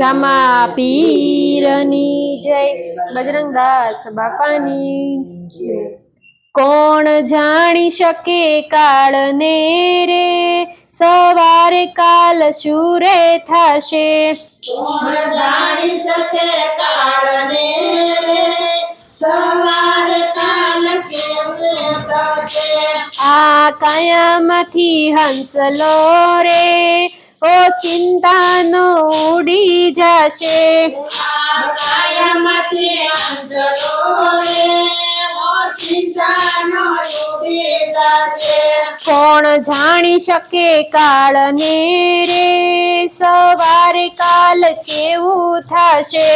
રામા પીરની જય. બજરંગદાસ બાપાની. કોણ જાણી શકે કાળને રે? સવારે કાલ શુરે થશે. કોણ જાણી શકે કાળને સવારે કાલ કેવું થશે? આ કાયામાંથી હંસલો રે. ઓ ચિંતાનો ઉડી જશે. કોણ જાણી શકે કાળને રે? સવારે કાલ કેવું થશે?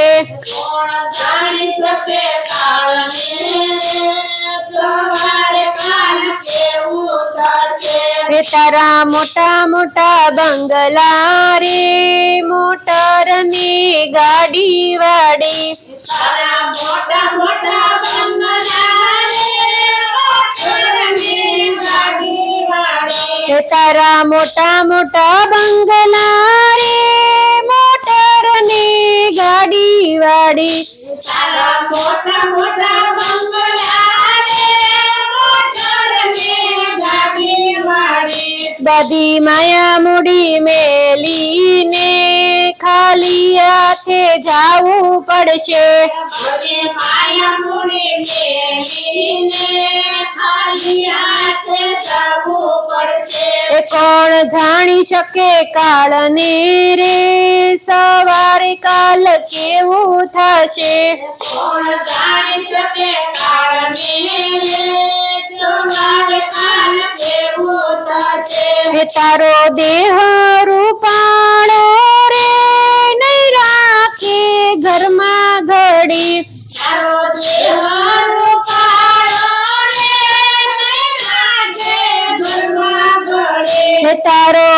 કોણ જાણી શકે કાળને સવારે રે તારા મોટા મોટા બંગલા રે મોટર ને ગાડી વાડી. તારા મોટા મોટા બંગલા રે મોટરની ગાડી રે તારા મોટા મોટા બંગલા રે મોટર ને ગાડી વાડી. તારા મોટા મોટા બધી માયા મૂડી મેલીને ખાલી હાથે જાવું પડશે. બધી માયા મૂડી મેલીને ખાલી હાથે જવું પડશે. એ કોણ જાણી શકે કાળ ને રે? સવારે કાલ કેવું થશે? કોણ જાણી શકે કાળને સવારે એ તારો દેહ રૂપાણો રે નહીં રાખે ઘરમાં ઘડી. તારો દેહ રે તારો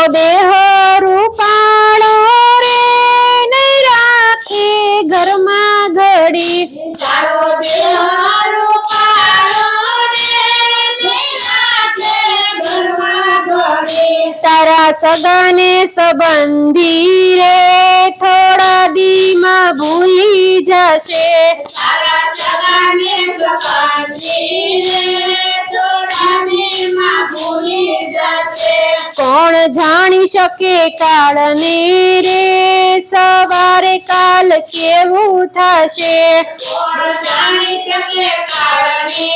સગાને સંબંધી રે. થોડા દીમાં ભૂલી જશે. કોણ જાણી શકે કાળને રે? સવારે કાલ કેવું થશે? કોણ જાણી શકે કારણે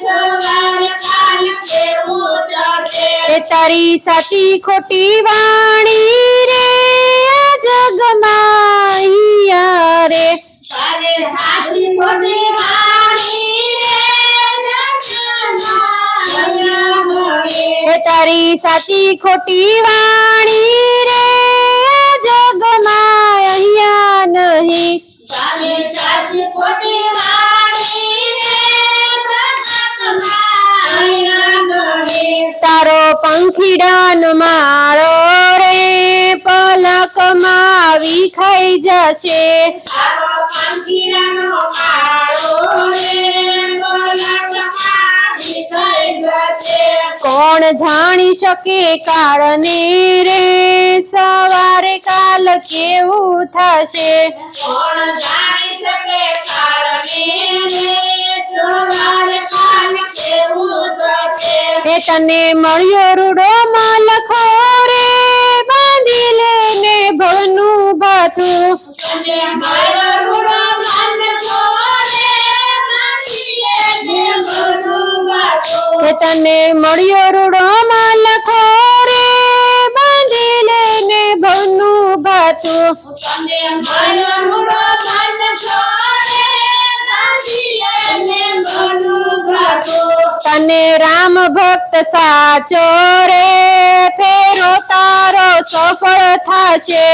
સવારે કાલ કેવું થશે. એ તારી સાચી ખોટી વાણી રે આ જગમાં રે. સાચી ખોટી વાણી તારી સાચી ખોટી વાણી પંખીડાનો માળો રે પલકમાં વિખાઈ જશે. કોણ જાણી શકે કાળને રે, સવારે કાલ કેવું થશે કોણ જાણી શકે કારણે રે, સવારે એ તને મળ્યો રૂડો માલખો રે બાંધી લેને ભવનું ભાથું તને મારો રૂડો રે ને મનું વાતો. એ તને મળ્યો રૂડો માલખો રે બાંધી લેને ભવનું ભાથું તને મારો રૂડો માનસો રે માનીએ ને મનું વાતો. તને ભક્ત સાચો રે ફેરો તારો સફળ થશે.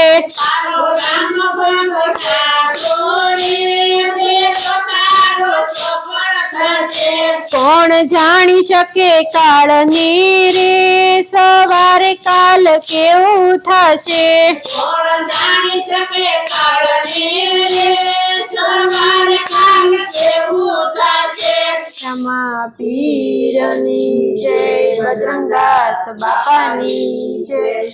કોણ જાણી શકે કાળની રે સવારે કાલ કેવું થશે કોણ જાણી શકે કાળને રે સવારે બાપાની. જય